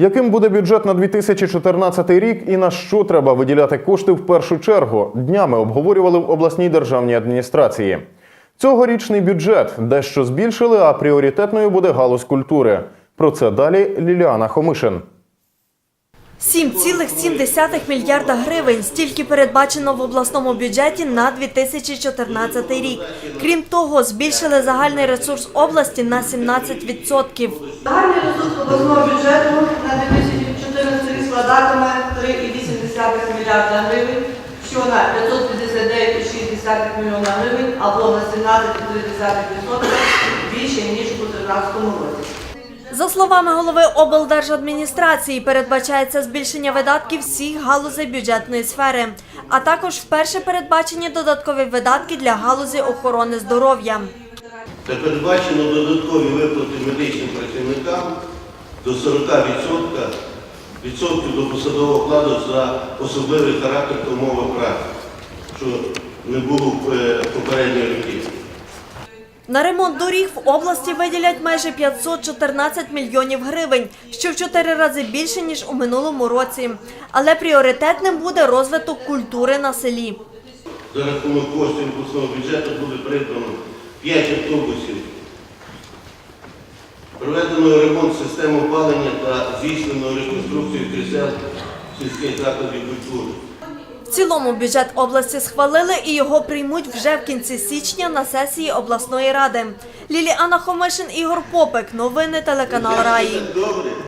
Яким буде бюджет на 2014 рік і на що треба виділяти кошти в першу чергу? Днями обговорювали в обласній державній адміністрації. Цьогорічний бюджет дещо збільшили, а пріоритетною буде галузь культури. Про це далі Ліліана Хомишин. 7,7 мільярда гривень стільки передбачено в обласному бюджеті на 2014 рік. Крім того, збільшили загальний ресурс області на 17%. Загальний ресурс обласного мільярда гривень, що на 559,6 мільйона гривень або на 17,3% більше, ніж у 2013 році. За словами голови облдержадміністрації, передбачається збільшення видатків всіх галузей бюджетної сфери, а також вперше передбачені додаткові видатки для галузі охорони здоров'я. Та передбачено додаткові виплати медичним працівникам до 40% відсотків до посадового окладу за особливий характер та умови праці, що не було в е, попередні роки. На ремонт доріг в області виділять майже 514 мільйонів гривень, що в чотири рази більше ніж у минулому році. Але пріоритетним буде розвиток культури на селі. За рахунок коштів обласного бюджету буде придбано 5 автобусів. Проведено ремонт системи опалення та здійснено реконструкцію крісел сільських закладів культури. В цілому бюджет області схвалили і його приймуть вже в кінці січня на сесії обласної ради. Ліліана Хомишин, Ігор Попик. Новини телеканал Раї.